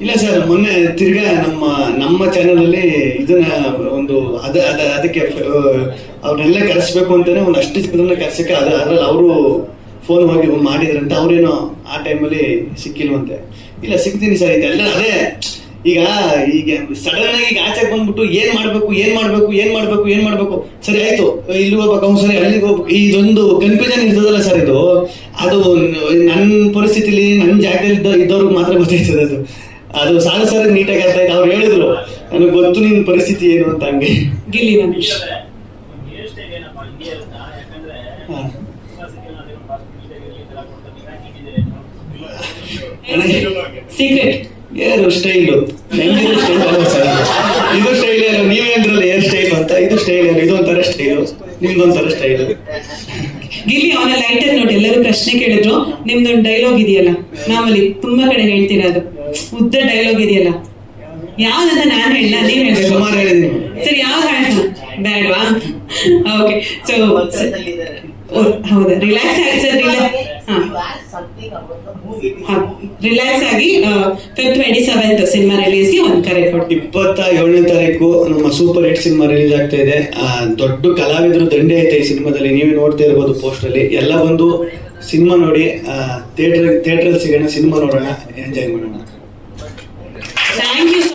ಇಲ್ಲ ಸರ್, ಮೊನ್ನೆ ತಿರ್ಗಾ ನಮ್ಮ ನಮ್ಮ ಚಾನೆಲ್ ಅಲ್ಲಿ ಇದನ್ನ ಒಂದು ಅದ ಅದ, ಅದಕ್ಕೆ ಅವ್ರನ್ನೆಲ್ಲ ಕರೆಸ್ಬೇಕು ಅಂತಾನೆ ಒಂದು ಅಷ್ಟು ಜನ ಕರೆಸಕ್ಕೆ ಅದ ಅದ್ರಲ್ಲಿ ಅವರು ಫೋನ್ ಹೋಗಿ ಮಾಡಿದ್ರಂತ ಅವ್ರೇನೋ ಆ ಟೈಮಲ್ಲಿ ಸಿಕ್ಕಿಲ್ವಂತೆ. ಇಲ್ಲ, ಸಿಗ್ತೀನಿ ಸರ್, ಇದೆಲ್ಲ ಅದೇ ಈಗ ಈಗ ಸಡನ್ ಆಗಿ ಈಗ ಆಚೆ ಬಂದ್ಬಿಟ್ಟು ಏನ್ ಮಾಡ್ಬೇಕು ಏನ್ ಮಾಡ್ಬೇಕು ಏನ್ ಮಾಡ್ಬೇಕು ಏನ್ ಮಾಡ್ಬೇಕು? ಸರಿ ಆಯ್ತು. ಇಲ್ಲಿ ಹೋಗ್ಬೇಕು ಅವ್ನು ಸರಿ ಅಲ್ಲಿಗೆ ಹೋಗ್ಬೇಕು. ಇದೊಂದು ಕನ್ಫ್ಯೂಷನ್ ಇರ್ತದಲ್ಲ ಸರ್ ಇದು? ಅದು ನನ್ನ ಪರಿಸ್ಥಿತಿಲಿ ನನ್ನ ಜಾಗದಲ್ಲಿ ಇದ್ದ ಇದ್ದವ್ರಿಗೆ ಮಾತ್ರ ಗೊತ್ತಾಯ್ತದೆ ಅದು. ಅದು ಸಾಲ ಸರ್ ನೀಟಾಗಿ ಅರ್ಥ ಆಯ್ತು. ಅವ್ರು ಹೇಳಿದ್ರು ನನಗೆ ಗೊತ್ತು ನಿನ್ನ ಪರಿಸ್ಥಿತಿ ಏನು ಅಂತ ಹಂಗೆ. ಗಿಲ್ಲಿ ಒಂದ್ ನಿಮಿಷ ಹೇರ್ ಸ್ಟೈಲ್? ಏನಪ್ಪ ಹಿಂಗೆ ಇರುತ್ತಾ ಯಾಕಂದ್ರೆ ಹಾ. ತುಂಬಾ ಸತಿ ನಾನು ಅದೇನೋ fast food style ಈ ತರ ಕೊಡ್ತಾರೆ, ಈಗ ಹೀಗಿದೆ. ಸೀಕ್ರೆಟ್ ಏರು ಸ್ಟೈಲು ಇದು ಸ್ಟೈಲ್ ಏನು? ನೀವೇನ್ರಲ್ಲ ಏನ್ ಸ್ಟೈಲ್ ಅಂತ? ಇದು ಸ್ಟೈಲ್ ಏನು? ಇದೊಂಥರ ಸ್ಟೈಲು. ನಿಮ್ದೊಂಥರ ಸ್ಟೈಲು. ಗಿಲ್ಲಿ ಅವನ ಲೈಟರ್ ನೋಡಿ ಎಲ್ಲರೂ ಪ್ರಶ್ನೆ ಕೇಳಿದ್ರು ನಿಮ್ದೊಂದು ಡೈಲಾಗ್ ಇದೆಯಲ್ಲ? ನಾವಲ್ಲಿ ತುಂಬಾ ಕಡೆ ಹೇಳ್ತೀರಾ ಅದು? ಉದ್ದ ಡೈಲಾಗ್ ಇದೆಯಲ್ಲ? ಯಾವ್ದಂತ ನಾನು ಹೇಳ ನೀವ್ ಹೇಳ್ಬೇಕು ಹೇಳಿದ್ದೀನಿ. ಸರಿ ಯಾವ್ದು ಹೇಳ ಬೇಡವಾ ಓಕೆ ಸೊ ಹೌದಾ. ರಿಲ್ಯಾಕ್ಸ್ ಆಗಿ ರಿಲಯನ್ಸ್ ಆಗಿ ಫೆಬ್ ಟ್ವೆಂಟಿ ಸೆವೆಂತ್ ಸಿನಿಮಾ ರಿಲೀಸ್ಗೆ ಒಂದು ಕರೆ ಕೊಡ್ತೀವಿ. ಇಪ್ಪತ್ತ ಏಳನೇ ತಾರೀಕು ನಮ್ಮ ಸೂಪರ್ ಹಿಟ್ ಸಿನಿಮಾ ರಿಲೀಸ್ ಆಗ್ತಾ ಇದೆ. ದೊಡ್ಡ ಕಲಾವಿದರು ದಂಡೆ ಐತೆ ಈ ಸಿನಿಮಾದಲ್ಲಿ. ನೀವೇ ನೋಡ್ತಾ ಇರ್ಬೋದು ಪೋಸ್ಟಲ್ಲಿ ಎಲ್ಲ ಬಂದು ಸಿನಿಮಾ ನೋಡಿ ಥಿಯೇಟರ್ ಥಿಯೇಟ್ರಲ್ಲಿ ಸಿಗೋಣ ಸಿನಿಮಾ ನೋಡೋಣ. ಎಂಜಾಯ್ ಮಾಡೋಣ. Thank you